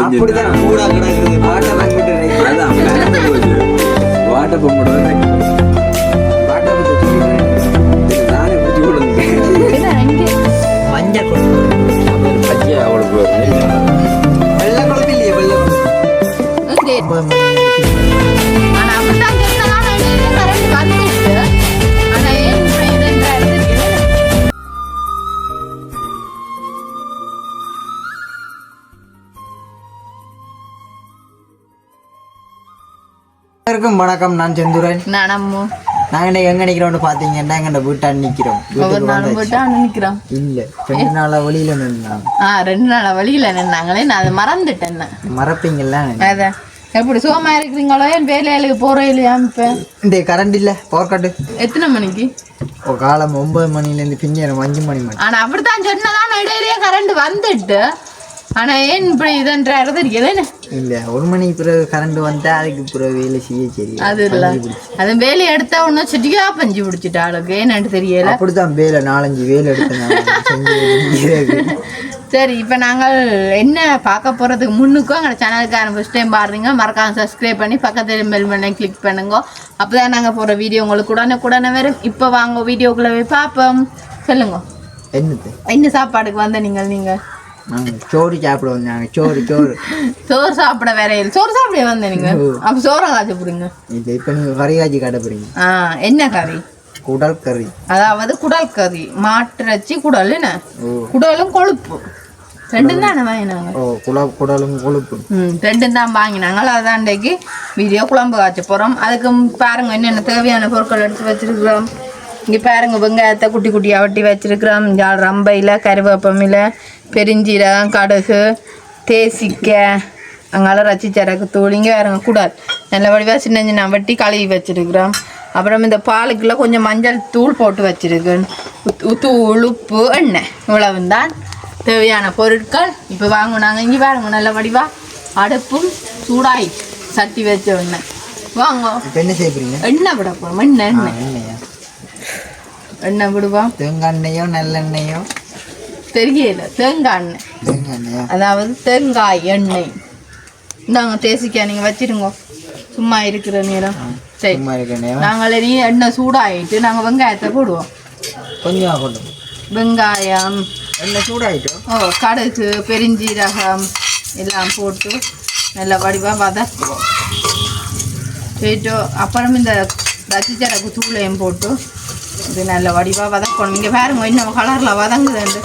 அப்படிதான் மூடா கிடக்குது பாட்டை வாங்கிட்டு அதான். வாட்டை பொம்பளை தான் பாட்டை பத்தி சொல்லி நானே எல்லாருக்கும் வணக்கம். நான் செந்துரன். நான் நம்ம நாங்க எங்க நிக்கிறோம்னு பாத்தீங்கன்னா எங்க வீட்டாண்ட நிக்கிறோம்? அண்ணன் நிக்கிறோம். இல்ல ரெண்டு நாளா வெளியில நின்னாங்க. ஆ ரெண்டு நாளா வழியில நின்னாங்களே நான் அதை மறந்துட்டேன். மறப்பீங்கல்ல? அதான் எப்படி சுகமா இருக்கிறீங்களோ? என் வேலைகளுக்கு போறோம் இல்லையா இப்ப? இந்த கரண்ட் இல்ல. பவர் கட்டு எத்தனை மணிக்கு? காலம் ஒன்பது மணில இருந்து பின்னேரம் அஞ்சு மணி மணி ஆனா அப்படித்தான் சொன்னதான் இடையிலேயே கரண்ட் வந்துட்டு ஆனா ஏன் இப்படி இதுன்ற இடத்துக்கு என்ன இல்ல ஒரு மணிக்கு பிறகு கரண்ட் வந்தா அதுக்கு பிறகு வேலை செய்ய சரி அது இல்ல. அது வேலையை எடுத்தா ஒன்னும் சிட்டிக்கா பஞ்சு பிடிச்சிட்டு ஆளுக்கு. ஏன்னு தெரியல. அப்படித்தான் வேலை நாலஞ்சு வேலை எடுத்து நான். செஞ்சு முடிக்கிறது. சரி இப்போ நாங்கள் என்ன பார்க்க போகிறதுக்கு முன்னுக்கும் எங்கள் சேனலுக்கான ஃபஸ்ட் டைம் பாருங்க மறக்காம சப்ஸ்கிரைப் பண்ணி பக்கத்தில் பெல் பண்ணி கிளிக் பண்ணுங்க. அப்போ தான் நாங்கள் போகிற வீடியோ உங்களுக்கு உடனே உடனே வரும். இப்போ வாங்க வீடியோக்குள்ளே போய் பார்ப்போம். சொல்லுங்க. என்ன சாப்பாடுக்கு வந்த நீங்கள் நீங்கள் நாங்க சோறு சாப்பிடுவோம் நாங்க சோறு சோறு. சோறு சாப்பிட வேற சோறு சாப்பிட வந்த நீங்கள் அப்போ சோறம் காய்ச்சி போடுங்க இது இப்ப நீங்க கறி காய்ச்சி கடைப்பிடிங்க ஆ என்ன கறி? குடல் கறி. அதாவது குடல் கறி. மாட்டிறைச்சி குடல் என்ன? குடலும் கொழுப்பு. ரெண்டும் தானே வாங்கினாங்க? ஓ குடலும் கொழுப்பு. ம் ரெண்டும் தான் வாங்கினாங்க. அதான் அன்றைக்கு வீடியோ குழம்பு காய்ச்ச போகிறோம் அதுக்கு பாருங்க என்னென்ன தேவையான பொருட்கள் எடுத்து வச்சிருக்கிறோம். இங்கே பாருங்க வெங்காயத்தை குட்டி குட்டியாக வெட்டி வச்சிருக்கிறோம். ரம்பையில் கருவேப்பமில் பெருஞ்சீரகம் கடுகு தேசிக்காய் அங்கால ரச்சி சரக்கு தூள் இங்கே பாருங்க குடால் நல்ல வடிவாக சின்ன சின்ன வெட்டி கழுவி வச்சிருக்கிறோம். அப்புறம் இந்த பாலுக்குள்ள கொஞ்சம் மஞ்சள் தூள் போட்டு வச்சிருக்கேன். தூள் உப்பு எண்ணெய். இவ்வளவு தான் தேவையான பொருட்கள். இப்போ வாங்கினாங்க இங்கே பாருங்க நல்ல வடிவா அடுப்பும் சூடாய் சட்டி வச்ச உடனே வாங்க. இப்ப என்ன செய்யறீங்க எண்ணெய் விட போகிறோம் எண்ணெய் எண்ணெய். எண்ணெயா? எண்ணெய் விடுவோம். தேங்காய் எண்ணெயோ நல்லெண்ணெயோ? தெரியல. தேங்காய் எண்ணெய். அதாவது தேங்காய் எண்ணெய். இந்தாங்க தேசிக்காய் நீங்கள் வச்சிருங்க. சும்மா இருக்கிற நேரம். சரி. நாங்கள் இனி எண்ணெய் சூடாயிட்டு நாங்கள் வெங்காயத்தை போடுவோம். கொஞ்சம் ஆகட்டும் வெங்காயம் எண்ணெய் சூடாயிட்டோம் ஓ கடுகு பெருஞ்சீரகம் எல்லாம் போட்டு நல்ல வடிவாக வதக்குவோம். போயிட்டு அப்புறம் இந்த ரசிச்சரக்கு தூளையும் போட்டு இது நல்ல வடிவாக வதக்கணும். இங்கே பாருங்க இன்னும் கலரில் வதங்குதுண்டு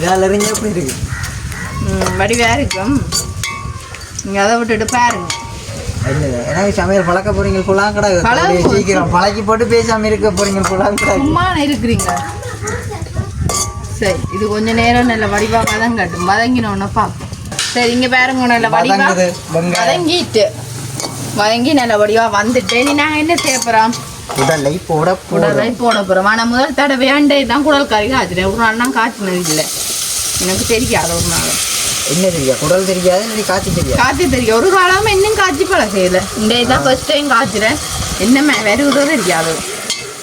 வேலை எறிஞ்ச எப்படி இருக்கு? வடிவாக இருக்கும் நீங்கள் அதை விட்டுட்டு பாருங்க. எனக்கு சமையல் பழக்க போறீங்க? புலாம் கடை சீக்கிரம் பழக்கி போட்டு பேசாம இருக்க போறீங்க புலாம் கடை. சும்மா இருக்கிறீங்க. சரி இது கொஞ்ச நேரம் நல்ல வடிவாக வதங்கட்டும். வதங்கினோன்னு பார்ப்போம். சரி இங்கே பாருங்க நல்ல வடிவாக. வதங்கிட்டு. வதங்கி நல்ல வடிவாக வந்துட்டு நீ நாங்கள் என்ன செய்ய போகிறோம் உடலை போட குடலை போட போகிறோம் ஆனால் முதல் தடவை வேண்டே தான் குடல் கறி காய்ச்சினேன் ஒரு நாள் நான் காய்ச்சினது இல்லை. எனக்கு தெரியாது ஒரு நாள் என்ன தெரியா குடல் தெரியாது நீ காய்ச்சி தெரியாது காய்ச்சி தெரியும் ஒரு நாளாமல் இன்னும் காய்ச்சி பழம் செய்யலை இந்த இதான் ஃபர்ஸ்ட் டைம் காய்ச்சிறேன் என்ன வருவதோ தெரியாது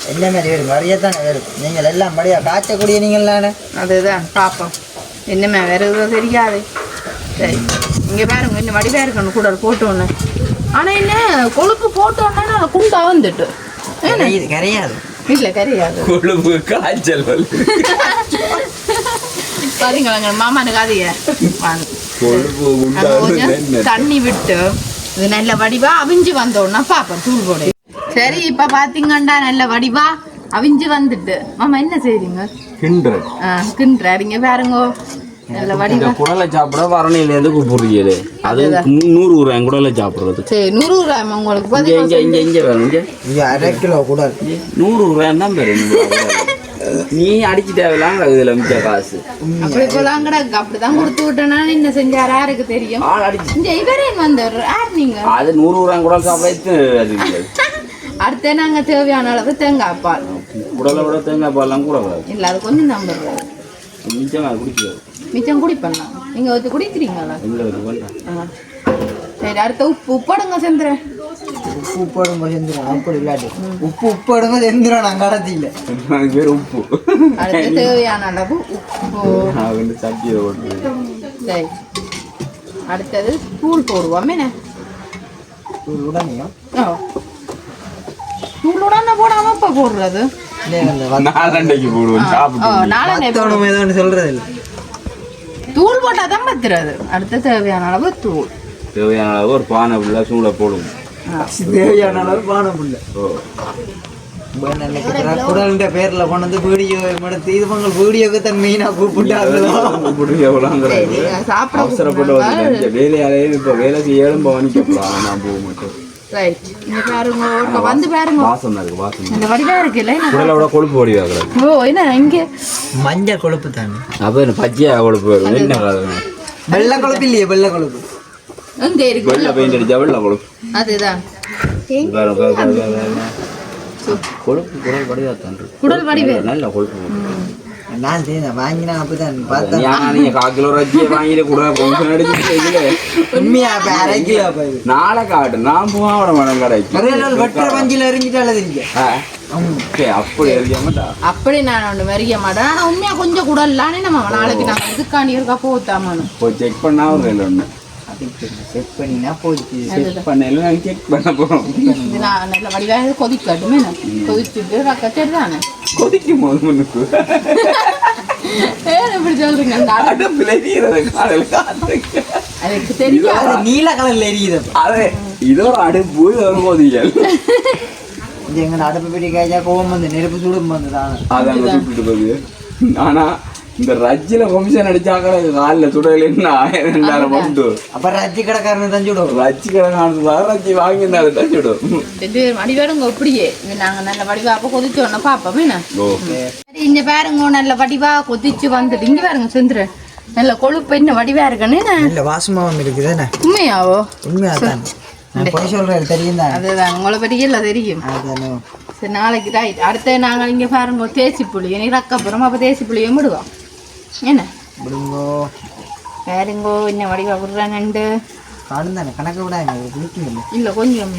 என்ன மாதிரி வரும் வரையத்தானே வரும் நீங்கள் எல்லாம் படியா காய்ச்சக்கூடிய நீங்கள் தானே அதுதான் பார்ப்போம் என்னமே வருவதோ தெரியாது சரி இங்கே பாருங்க இன்னும் வடிவாக இருக்கணும் குடல் போட்டோன்னு ஆனால் என்ன கொழுப்பு போட்டோன்னா குண்டா வந்துட்டு கரையுது கரையாது இல்லை கறியாது கொழுப்பு காய்ச்சல் கொழுப்பு அங்க உண்டாகுது கொஞ்சம்? தண்ணி விட்டு இது நல்ல வடிவா அவிஞ்சு வந்தோன்னா பாப்போம் தூள் போடு. சரி இப்ப பாத்தீங்கன்னா நல்ல வடிவா அவிஞ்சு வந்துட்டு. மாமா என்ன செய்றீங்க? கிண்டுறது. ஆ, கிண்டுறாருங்க பாருங்க. நல்ல வடிவா. குடலை சாப்பிட வரணையிலேருந்து கூப்பிடுறீங்களே. அது நூறு ரூபாய் குடலை சாப்பிடுறது. சரி நூறு ரூபாய் உங்களுக்கு இங்க பதிவு இங்க இங்க இங்க வேணும் இங்க. இங்கே அரை கிலோ குடல் நூறு ரூபாய் தான் பெரு நீ அடிச்சு தேவையில்லாம் மிச்ச காசு. அப்படி இப்பதான் கிடக்கு. அப்படிதான் கொடுத்து விட்டேன்னா என்ன செஞ்சாரு? யாருக்கு தெரியும்? ஆள் அடிச்சு. இந்த இவரே வந்தார் யார் நீங்க? அது நூறு ரூபாய் அது இல்லை. அடுத்து நாங்க தேவையான அளவு தேங்காய் பால். குடலை விட தேங்காய் பால்லாம் கூட இல்ல அது கொஞ்சம் நம்புறோம் மிச்சம் குடிக்கிறது மிச்சம் குடிப்பண்ணா நீங்க வந்து குடிக்கிறீங்களா? ஆ. சரி அடுத்த உப்பு. உப்படுங்க செந்துறேன் உப்பு உப்பு உடம்பு செஞ்சிடும் அப்படி இல்லாட்டி. உப்பு உப்பு உடம்பு செஞ்சிடும் நான் கடத்தியில் பேர் உப்பு. தேவையான அளவு உப்பு. சட்டியை போட்டு அடுத்தது தூள் போடுவோம் என்ன? தூள் உடனே தூள் உடனே போடாம இப்போ போடுறது? நாலண்டைக்கு போடுவோம் நாலண்டை சொல்றது இல்லை தூள் போட்டால் தான் பத்துறது. அடுத்த தேவையான அளவு தூள். தேவையான அளவு ஒரு பானை ஃபுல்லாக சூளை போடுவோம். தேவையான அளவு பானம் இல்லை குடல்ன்ற பேர்ல கொண்டு வந்து வீடியோ எடுத்து இது பொங்கல் வீடியோக்கு தன் மெயினா கூப்பிட்டாங்க அவசரப்பட்டு வந்து வேலையாலே இப்ப வேலை செய்ய எழும்ப வணிக்கலாம் நான் போக மாட்டேன். மஞ்சள் கொழுப்பு தானே? அப்ப பச்சையா கொழுப்பு வெள்ள கொழுப்பு இல்லையே வெள்ள கொழுப்பு. எங்க இருக்கு? வெள்ளை பெயிண்ட் அடிச்சா வெள்ளை கொழுப்பு. அதுதான். கொழுப்பு குடல் வடிவா தான். குடல் வடிவு. நல்ல கொழுப்பு நான் வாங்கினா அப்பதான் பார்த்தேன் ஏன்னா நீங்க கால் கிலோ ரஜியை வாங்கிட்டு கூட அடிச்சு உண்மையா அப்ப அரை கிலோ அப்ப இது. நாளை காட்டு. நான் போக மேடம் கடைக்கு. ஒரே நாள் வெட்டுற பஞ்சில எரிஞ்சிட்டால தெரிஞ்ச அப்படி எழுதிய மாட்டா அப்படி நான் ஒன்று மறிய மாட்டேன். ஆனா உண்மையா கொஞ்சம் குடல்லானே நம்ம நாளைக்கு நாங்கள் இதுக்காண்டி இருக்கா? போத்தாமனு. போய் செக் பண்ணா ஒரு ஒன்று செக் பண்ணினா போச்சு செக் பண்ணல நாங்கள் செக் பண்ண போறோம். இது நான் நல்ல வடிவாக கொதிக்கட்டுமே கொதிச்சுட்டு ரக்கச்சேரி தானே? கொதிக்கும் போது முன்னுக்கு ஏன் இப்படி சொல்றீங்க? அந்த அட- அடுப்புல எரியறது காலையில் காத்துக்கு. அதுக்கு தெரியும் அது நீல கலர்ல எரியுது. அதே இது ஒரு அடுப்பு இது ஒரு எங்க அடுப்பு பெரிய காய்ச்சா கோவம் வந்து நெருப்பு சூடும் வந்து தானே. அது அங்கே சுட்டுட்டு போகுது. ஆனா இந்த ரஜ்ஜில வம்சம் அடிச்சாக்கல காலில் சுடல என்ன ரெண்டாயிரம் பண்டு அப்ப ரஜ்ஜி கடைக்காரன் தஞ்சு விடுவோம் ரஜ்ஜி கிடக்கானது ரஜ்ஜி வாங்கியிருந்தாலும் தச்சுடும் இது வடிவாடுங்க அப்படியே. நாங்க நல்ல வடிவா அப்ப கொதிச்சோன்னா பாப்போம் என்ன? இங்க பாருங்க நல்ல வடிவா கொதிச்சு வந்துட்டு. இங்க பாருங்க செந்துரு. நல்ல கொழுப்பு என்ன வடிவா இருக்கன்னு இல்ல வாசமாவும் இருக்குதானே உண்மையாவோ? உண்மையா தான் நான் போய் சொல்றேன் தெரியும் தான்? அதுதான் உங்களை பற்றி எல்லாம் தெரியும். அதானே சரி நாளைக்கு ரைட். அடுத்து நாங்கள் இங்கே பாருங்க தேசி புளி எனக்கு ரக்கப்புறம் அப்போ தேசி புளியும் விடுவோம் என்ன? விடுங்கோ. பாருங்கோ என்ன வடிவா விடுறாங்கண்டு? காணும் தானே கணக்கு விடாங்க குளிக்கும் இல்லை. கொஞ்சம்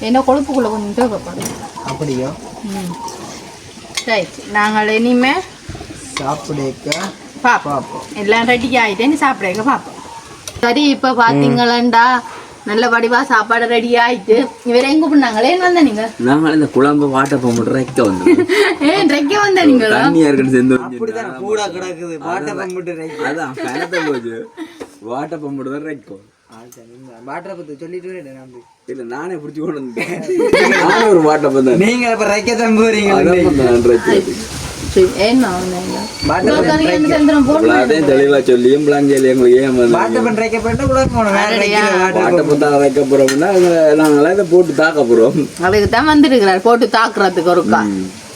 என்ன கொழுப்புக்குள்ளே கொஞ்சம் தேவைப்படும். அப்படியோ? ம். ரைட் நாங்கள் இனிமே சாப்பிடக்க பார்ப்போம் எல்லாம் ரெடி ஆகிட்டு நீ சாப்பிடுங்க பார்ப்போம் சரி இப்போ பார்த்தீங்களா நல்ல வடிவா சாப்பாடு ரெடி ஆயிட்டு. இவரை எங்க பண்ணாங்களே என்ன வந்த நீங்க? நாங்கள் இந்த குழம்பு வாட்டை போக ரெக்க வந்து ஏன் ரெக்க வந்த நீங்களா? தண்ணியா இருக்குன்னு சேர்ந்து அப்படிதான் கூடா கிடக்குது. பாட்டை பம்பிட்டு ரைட் அதான் கணத்தை போச்சு. வாட்டை பம்புட்டு தான் ரெக்கும் பாட்டரை பத்தி சொல்லிட்டு நான். இல்ல நானே பிடிச்சி கொண்டு வந்தேன் நானே ஒரு வாட்டை பந்தேன். நீங்க இப்ப ரைக்க தம்புறீங்க சொல்லியும் பிளாஞ்சலி எங்களுக்கு ஏன் பாட்டை தாக்க போறோம். அதுக்கு தான் வந்துருக்கிறார். போட்டு தாக்குறதுக்கு ஒருக்கா.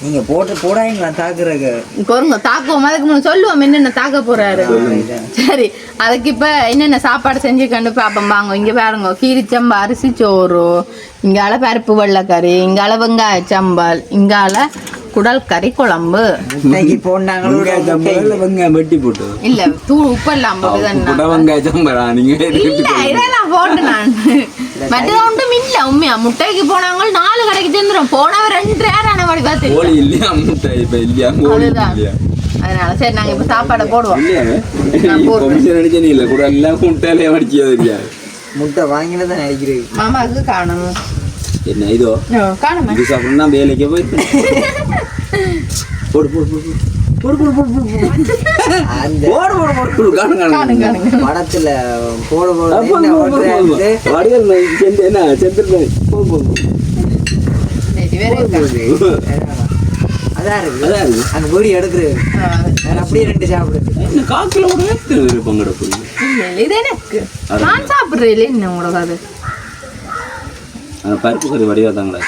நீங்க போட்டு போடாங்களா தாக்குறக்கு பொருங்க தாக்குவோம். அதுக்கு முன்ன சொல்லுவோம் என்னென்ன தாக்க போறாரு. சரி அதுக்கு இப்ப என்னென்ன சாப்பாடு செஞ்சு கண்டு பாப்போம். வாங்க இங்க பாருங்க. கீரிச்சம்பா அரிசி சோறு இங்கால பருப்பு வெள்ளைக்கறி இங்கால வெங்காய சம்பால் இங்கால குடல் கறி குழம்பு. வெங்காயம் வெட்டி போட்டு. இல்ல தூள் உப்பு எல்லாம் போட்டுதான் புட வெங்காய சம்பளா நீங்க இல்ல இதெல்லாம் போட்டு நான். மற்ற ஒன்றும் இல்ல உண்மையா. முட்டைக்கு போனாங்க நாலு கடைக்கு சேர்ந்துரும் போனவ ரெண்டு நேரம் வடி பார்த்து கோழி இல்லையா? முட்டை இப்ப இல்லையா? கோழி இல்லையா? அதனால சரி நாங்க இப்ப சாப்பாடை போடுவோம். இல்ல. கூட எல்லாம் முட்டையிலே அடிச்சது இல்லையா? முட்டை வாங்கினதான் நினைக்கிறேன் மாமாவுக்கு காணும். என்ன இதோ இது சாப்பிடணும் நான் வேலைக்கே போயிட்டு போடு போடு போடு படத்துல போடு போடு வடிகள் என்ன அதான் இருக்கு அதான் இருக்கு அந்த பொடி எடுக்கிறது அப்படியே ரெண்டு சாப்பிடுறது காக்கில் கூட பங்கெடுப்பு இது நான் சாப்பிட்றேன் என்ன உங்களோட ஆனால் பருப்பு கறி வடிவாக தாங்களா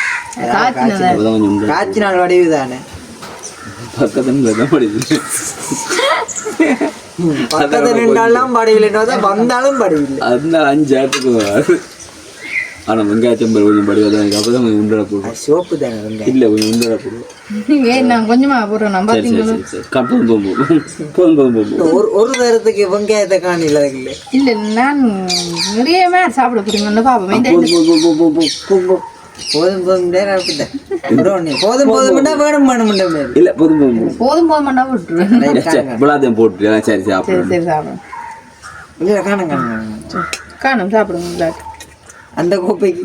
கொஞ்சம் காய்ச்சி நாள் வடிவு தானே. பக்கத்துல தான் படிக்குது பக்கத்துல நின்றாலும் படிக்கலைன்னா வந்தாலும் படிக்கல அந்த அஞ்சு ஆட்டுக்கு ஆனால் வெங்காயத்தம் கொஞ்சம் படிவாக தான் அப்போ தான் கொஞ்சம் உண்டட போடுவோம் சோப்பு தானே இல்லை கொஞ்சம் உண்டட போடுவோம் நான் கொஞ்சமாக போடுறேன். நம்ம சரி சரி கப்பம் போகும் போதும் போதும் போகும் ஒரு ஒரு நேரத்துக்கு வெங்காயத்தை காணில இல்லை இல்லை நான் நிறைய மேலே சாப்பிட பிடிக்கணும்னு பார்ப்போம் போதும் போதும் போதும் போதும் வேணும் வேணும் இல்லை போதும் போதும் போதும். போதும் விட்டுருவேன் விழாத்தையும் போட்டு சரி சாப்பிடுறேன் சரி சாப்பிடுறேன். இல்லை காணும் காணும் காணும் சாப்பிடுங்க அந்த கோப்பைக்கு.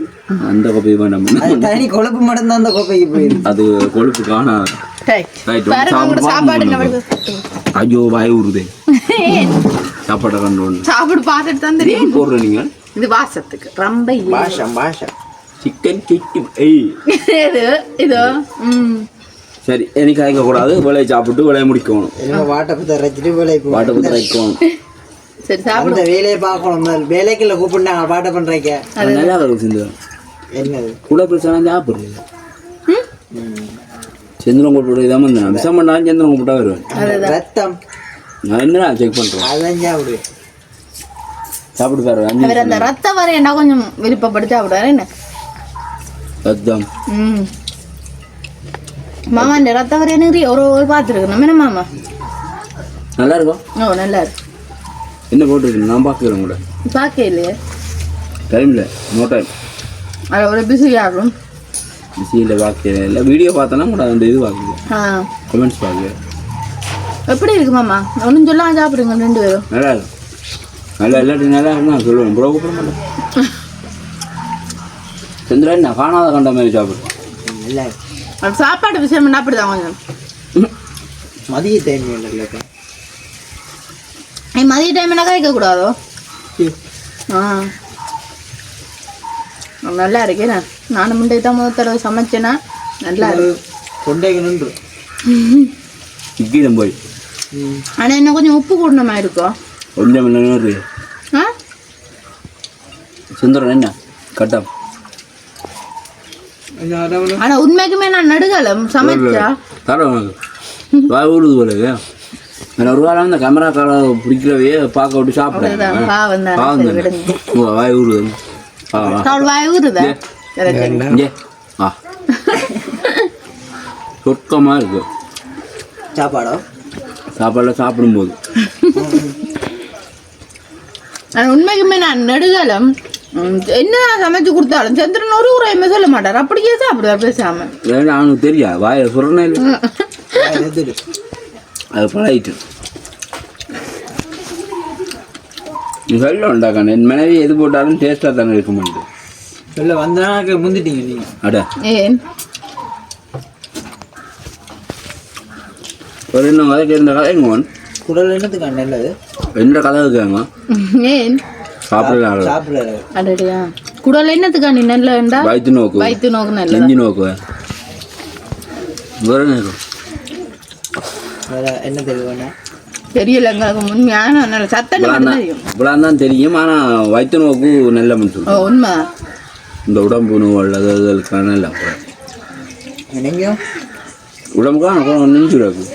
அந்த கோப்பை வேண்டாம் தனி கொழுப்பு மட்டும்தான் அந்த கோப்பைக்கு போயிருக்கு அது கொழுப்பு காணாது சாப்பிடு, சாப்பாடு? ஐயோ வாய் ஊறுதே. சாப்பாட்டை கண்டு ஒன்று சாப்பிடு பார்த்துட்டு தான் தெரியும். போடுற நீங்கள் இது வாசத்துக்கு ரொம்ப. பாஷம் பாஷம் சிக்கன் சிக்கன் ஏய். இது இது சரி எனக்கு கேட்கக்கூடாது விலையை சாப்பிட்டு விலையை முடிக்கணும். என்னமோ வாட்டை பத்த ரச்சிட்டு வேலைக்கு பாட்டை பற்றி வைக்கணும் சரி சாப்பிடு. அந்த வேலையை பார்க்கணும். வேலைக்குள்ள கூப்பிட்டாங்க பாட்டை பண்றீங்க அது நல்லா இருக்கும் சிந்து என்னது? கூட பிரச்சனை சாப்பிடுறது ம்? சந்திரன் கூப்பிட்டு இதான் வந்தேன். விஷம் பண்ணாலும் சந்திரன் கூப்பிட்டா வருவேன். ரத்தம். நான் என்ன செக் பண்ணுறேன் அதான் சாப்பிடு. சாப்பிட்டு பாரு அவர் அந்த ரத்த வரையண்டா கொஞ்சம் விருப்பப்பட்டு சாப்பிடுவாரு என்ன? ரத்தம். ம். மாமா இந்த ரத்த வரைய நிறைய ஒரு ஒரு பார்த்துருக்கணும். என்ன மாமா? நல்லா இருக்கும் ஓ நல்லா இருக்கு. என்ன போட்டுருக்கு நான் பார்க்குறேன் கூட பார்க்க இல்லையே டைமில் நோ டைம் அது ஒரு பிஸி ஆகும். பிஸியில் பார்க்கிறேன் இல்லை. வீடியோ பார்த்தோன்னா கூட அந்த இது பார்க்கல ஆ. கமெண்ட்ஸ் பார்க்கல எப்படி இருக்கு மாமா? ஒன்றும் சொல்லாம சாப்பிடுங்க ரெண்டு பேரும். நல்லா இருக்கும் நல்லா இல்லாட்டி நல்லா இருக்கும் நான் சொல்லுவேன். ப்ரோ கூப்பிட மாட்டேன் சந்திரன் நான் காணாத கண்ட மாதிரி சாப்பிடுவேன் நல்லா சாப்பாடு விஷயம் அப்படிதான் கொஞ்சம். மதிய டைம் இல்லை மதிய டைம் என்ன கழிக்க கூடாதோ ஆ. நல்லா இருக்கேண்ணா நானும் முண்டை தான் முதல் தடவை சமைச்சேன்னா நல்லா இருக்கு. இக்கீதம் போய். ஆனால் என்ன கொஞ்சம் உப்பு கூடணுமா இருக்கும் கொஞ்சம் ஆ? சுந்தரம் என்ன? கட்டம் ஆனால் உண்மைக்குமே நான் நடுகலம். சமைச்சா? தர ஊடுது போல ஒரு வாரம் இந்த கேமரா கால பிடிக்கிறவையே பார்க்க விட்டு சாப்பிட்றேன் பாவம் தான் வாய். அவள் வாய் ஊறுதா? ஆ சொர்க்கமாக இருக்கு. சாப்பாடோ? சாப்பாடில் சாப்பிடும்போது. உண்மைக்குமே நான் நெடுகாலம் என்ன சமைச்சு கொடுத்தாலும் சந்திரன் ஒரு உரையுமே சொல்ல மாட்டார். அப்படியே சாப்பிடுவார் பேசாம. அவனுக்கு தெரியா வாயை சொல்கிறனே இல்லை. எதிரு அது பழகிட்டு சொல்ல உண்டாக்கான என் மனைவி எது போட்டாலும் டேஸ்ட்டாக தானே இருக்க மாட்டேது சொல்ல வந்தாக்க முந்திட்டீங்க நீங்க அட ஒரு இன்னும் கதை இருந்த கதை எங்க குடல் என்னத்துக்கு நல்லது எந்த கதை இருக்காங்க ஏன் சாப்பிடலாம் சாப்பிட அடடியா குடல் என்னத்துக்கா நீ நல்லண்டா வயிற்று நோக்கு வயிற்று நோக்கு நல்லதா நெஞ்சு நோக்கு வேற வேற என்ன தெரியும்? தெரியல எங்களுக்கு உண்மையான நல்ல சத்தம் தெரியும். தான் தெரியும் ஆனால் வயிற்று நோக்கு நல்ல ஓ சொல்லுவோம் உண்மை. இந்த உடம்பு நோவு அல்லது அதுகளுக்கான நல்ல என்னங்க? உடம்புக்கான அப்புறம் நெஞ்சு இருக்கு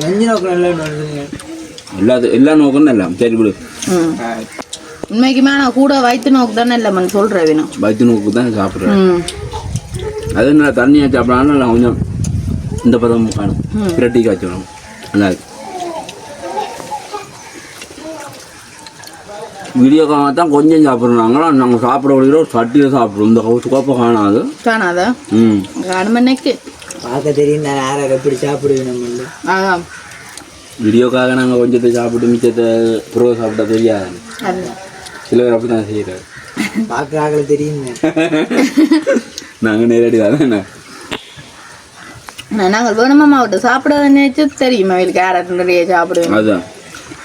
நெஞ்சு நோக்கு நல்ல எல்லா எல்லா நோக்கும் நல்ல சரி விடு. ம். உண்மைக்குமே நான் கூட வயிற்று நோக்கு தானே இல்லைம்மன் சொல்கிறேன் வேணும் வயிற்று நோக்கு தான் சாப்பிட்றேன். அது என்ன தண்ணியாக சாப்பிடலாம் நல்லா கொஞ்சம் இந்த பதம் காணும் பிரட்டி காய்ச்சணும் நல்லா இருக்கு வீடியோ காண தான் கொஞ்சம் சாப்பிட்றாங்களா நாங்கள் சாப்பிட ஒரு சட்டியில் சாப்பிடுவோம் இந்த கவுச்சு கோப்பை காணாது காணாதா ம் காணுமன்னைக்கு பார்க்க தெரியும் நான் யாரை எப்படி சாப்பிடுவேன் நம்ம அதான் வீடியோக்காக நாங்கள் கொஞ்சத்தை சாப்பிட்டு மிச்சத்தை புறவை சாப்பிட்டா தெரியாது சில பேர் அப்படி தான் செய்கிறாரு பார்க்க ஆகல தெரியும் நாங்கள் நேரடி தான் நாங்கள் வேணுமாம்மா விட்டு சாப்பிட நினைச்சு தெரியுமா அவளுக்கு யாரை நிறைய சாப்பிடுவேன் அதுதான்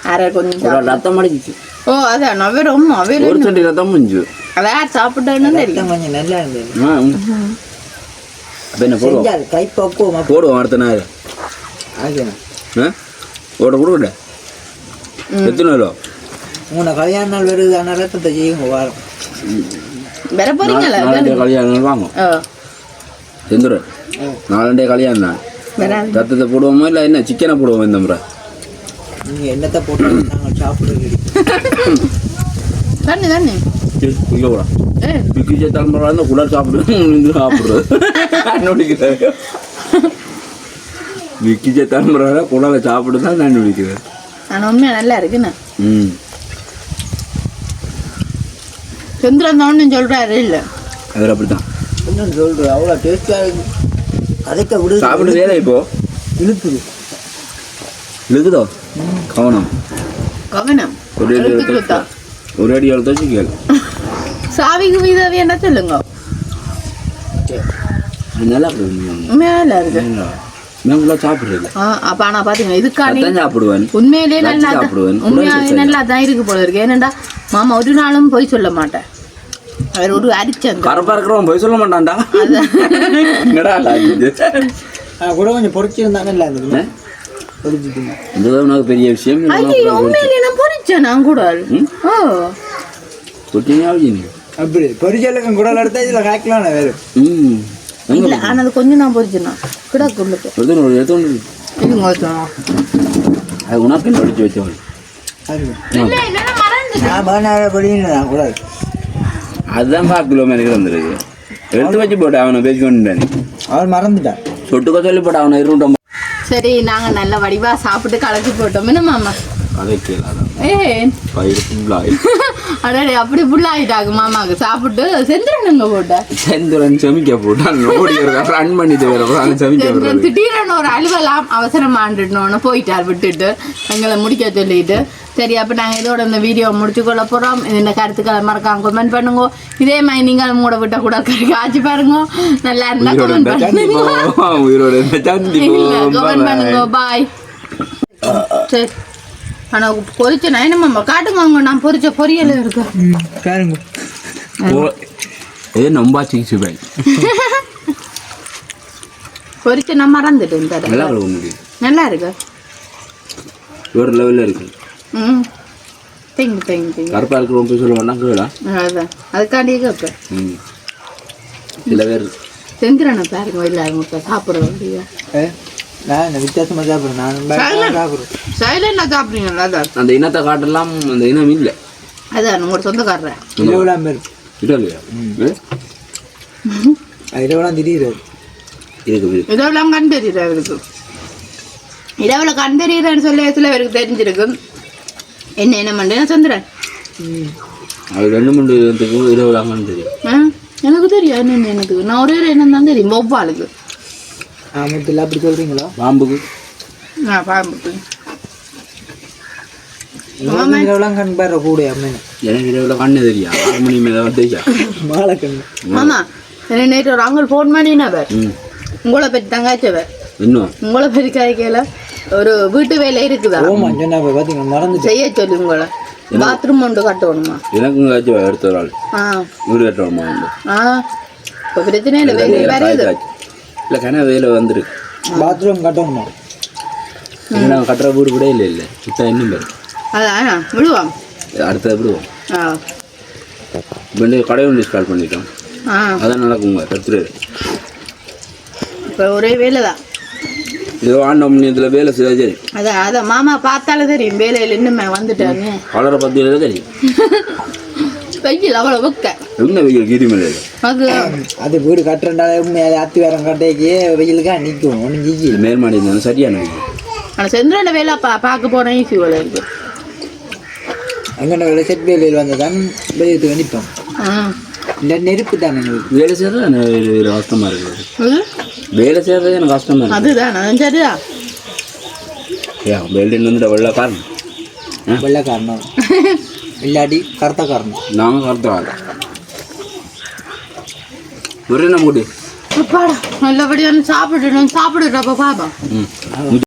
யாரை கொஞ்சம் ரத்தம் அடிச்சிச்சு. ஓ அதான் நவே ரொம்ப அவையில் ஒரு சட்டி ரத்தம் முடிஞ்சு அதை யார் சாப்பிட்டேன்னு தெரியும் கொஞ்சம் நல்லா இருந்தது. அப்போ என்ன போடுவோம்? கை பக்குவமா போடுவோம் அடுத்த நாள். ஓட கொடுக்கட்ட எத்தனை கிலோ? உங்களை கல்யாண நாள் வருது அதனால ரத்தத்தை செய்யுங்க வாரம். வர போறீங்களா? நாலண்டே கல்யாணம் வாங்க. செந்துரு நாலண்டே கல்யாணம் தான் வராது ரத்தத்தை போடுவோமா இல்லை என்ன சிக்கனை போடுவோம் இந்த முறை நீங்க என்னத்தை போட்டாலும் நாங்கள் சாப்பிடுறது தண்ணி தண்ணி ஏ விக்கி தலைமுறை இருந்தால் குளர் சாப்பிடுறது நின்று சாப்பிடுறது கண்டுபிடிக்கிறது விக்கி தலைமுறை குளரை சாப்பிட்டு தான் கண்டுபிடிக்கிறது ஆனால் உண்மையாக நல்லா இருக்குண்ணே ம் சுந்தரம் தான் சொல்கிறாரு இல்லை அதில் அப்படி தான் சொல்றது அவ்வளோ டேஸ்டாக இருக்கு கதைக்க விடுது. சாப்பிட்டு வேலை இப்போ? இழுக்குது. இழுக்குதோ? கவனம். கவனம். ஒரு அடி கொடுத்தா. ஒரு அடி எழுத்தாச்சு கேளு. சாவிக்கு வீதாவி என்ன சொல்லுங்க. நல்லா இருக்கு. மேல. இருக்கு சாப்பிட்றது அப்ப ஆனா பாத்தீங்க இதுக்காண்டி அதான் சாப்பிடுவேன். உண்மையிலேயே நல்லா தான் சாப்பிடுவேன். உண்மையாவே நல்லா தான் இருக்கு போல இருக்கு. ஏனண்டா மாமா ஒரு நாளும் போய் சொல்ல மாட்டேன். அவர் ஒரு அரிச்சங்க கரப்பா இருக்கிறவன் போய் சொல்ல மாட்டான்டா. என்னடா? கூட கொஞ்சம் பொறிச்சிருந்தா நல்லா இருந்தது பொறிச்சிட்டுங்க இதுதான் உனக்கு பெரிய விஷயம் ஐயோ உண்மையிலேயே நான் பொறிச்சேன் நான் கூட. ஓ. கொட்டினாவது அப்படி. பொறிச்சலுக்கும் கூட எடுத்தா இதுல காய்க்கலாம் வேறு. ம். இல்ல ஆனா அது கொஞ்சம் நான் பொறிச்சேன் கிடக்கு உள்ளுக்கு எடுத்து இது மொத்தம் அது உனக்கு படிச்சு வச்சவன். இல்ல இல்ல நான் பதினாறு படின்னு நான் கூட. அதுதான் கால் கிலோமீட்டர் வந்துருக்கு. எடுத்து வச்சு போட்டு அவனை பேசிக்கொண்டு அவர் மறந்துட்டான். சொட்டுக்க சொல்லி போட்டு அவனை இருந்துட்டோம் சரி நாங்க நல்ல வடிவா சாப்பிட்டு கலக்கி போட்டோம். என்ன மாமா? அப்படி புள்ள ஆயிட்டாங்க மாமாக்கு சாப்பிட்டு. செந்துரனுங்க போட்ட? செந்துரன் செமிக்க போட்டான் ஓடி ரன் பண்ணிட்டு வேற அவன் செமிக்க திடீர்னு ஒரு அலுவலாம் அவசரம் ஆண்டுட்டோன்னு போயிட்டார் விட்டுட்டு. எங்களை முடிக்க சொல்லிட்டு. சரி அப்போ நாங்கள் இதோட இந்த வீடியோ முடிச்சு கொள்ள போகிறோம் இந்த கருத்துக்களை மறக்காம கமெண்ட் பண்ணுங்க. இதே மாதிரி நீங்கள் மூட விட்ட கூட காய்ச்சி பாருங்க. நல்லா இருந்தா உயிரோட கமெண்ட் பண்ணுங்க. கமெண்ட் பண்ணுங்க. பாய் சரி. ஆனால் பொரிச்ச நான் என்னம்மா காட்டுங்க அவங்க நான் பொரிச்ச பொரியல் இருக்கு. பாருங்க. ஏ நம்பா சிகிச்சை பாய் பொரிச்ச நான் மறந்துட்டேன் நல்லா இருக்கு. ஒரு லெவலில் இருக்கு. தேங்க் தேங்க் தேங்க் கருப்பா இருக்கிறவங்க போய் சொல்ல வேண்டாம் கேளா அதான் அதுக்காண்டியே கேட்பேன் ம் சில பேர் செந்திரனை பாருங்க இல்லாதவங்க இப்போ சாப்பிட்றது இல்லையா ஏ, நான் இந்த வித்தியாசமா சாப்பிட்றேன் நான் சாப்பிட்றேன் சைலண்டாக சாப்பிட்றீங்களா அதான் அந்த இனத்தை காட்டெல்லாம் அந்த இனம் இல்லை அதான் உங்களோட சொந்தக்காரர் இரவுலாம் பேர் இல்லை இல்லையா இரவுலாம் திடீர் இருக்கு இருக்கு இதெல்லாம் கண் தெரியுது அவருக்கு இரவில் கண் தெரியுறேன்னு சொல்லி சில பேருக்கு தெரிஞ்சிருக்கு என்ன என்ன பண்ணுறேன் சந்திரன் அது ரெண்டு மூணு இடத்துக்கு இருபதாங்கன்னு தெரியும் ஆ எனக்கு தெரியும் என்னென்ன எனக்கு நான் ஒரே ஒரு எண்ணம் தான் தெரியும் ஒவ்வாளுக்கு ஆமத்தில் அப்படி சொல்றீங்களா பாம்புக்கு நான் பாம்புக்கு இரவுலாம் கண் பாரு கூட அம்மன் எனக்கு இரவில் கண்ணு தெரியா ஆறு மணி மேலே தெரியா மாலை கண் மாமா என்ன நேற்று ஒரு அங்கே ஃபோன் பண்ணினவர் ம் உங்களை பற்றி தங்காச்சவர் இன்னும்? உங்களை பற்றி காய்க்கல ஒரு வீட்டு வேலை இருக்குதா? ஓமா சொன்னா இப்ப பாத்தீங்க மறந்துட்டு செய்ய சொல்லி உங்களை. பாத்ரூம் ஒன்று கட்டணுமா? எனக்கும் காய்ச்சி எடுத்த ஒரு ஆள். ஆ. வீடு கட்டுறோமா வந்து ஆ. இப்போ பிரச்சனை இல்லை வேலை வருது. இல்லை கன வேலை வந்துருக்கு பாத்ரூம் கட்டணுமா? ஏன்னா கட்டுற வீடு கூட இல்லை இல்லை. சுத்தம் இன்னும் பேர் அதான்? விடுவோம். அடுத்தது விடுவோம். ஆ. இப்போ வந்து கடை ஒன்று ஸ்டார்ட் பண்ணிட்டோம். ஆ. அதான் நடக்குங்க கத்துரு இப்போ ஒரே வேலை தான் ஏதோ ஆண்டோம் இதில் வேலை செய்ய சரி. அதான் அதான் மாமா பார்த்தாலே தெரியும் வேலையில் இன்னுமே வந்துட்டாங்க கலரை பற்றி தெரியும். வெயில் அவ்வளோ வைக்க. என்ன வெயில் கீரி மேலே? அது அது வீடு உண்மையாக அத்தி வேறம் கட்டைக்கு வெயிலுக்கா நிற்கும் ஒன்றும் ஜிஜி மேல்மாடி இருந்தாலும் சரியான வெயில். ஆனால் செந்திரன வேலை பா பார்க்க போனால் ஈஸி வேலை இருக்கு. அங்கே வேலை செட் வேலையில் வந்ததான் வெயிலுக்கு நிற்போம் ஆ. இந்த நெருப்பு தானே வேலை வேறு கஷ்டமாக இருக்குது? வேலை செய்கிறது எனக்கு கஷ்டமாக இருக்குது அதுதான்? அது சரிதான் ஏன் வெள்ளின்னு வந்துட்டு வெள்ள காரணம். வெள்ளை காரணம். இல்லாட்டி கருத்த காரணம். நாங்கள் கருத்த ஒரே நம்ம கூட்டி அப்பாடா நல்லபடியான சாப்பிட்டுட்டோம் சாப்பிடுறப்ப பாப்பா. ம்.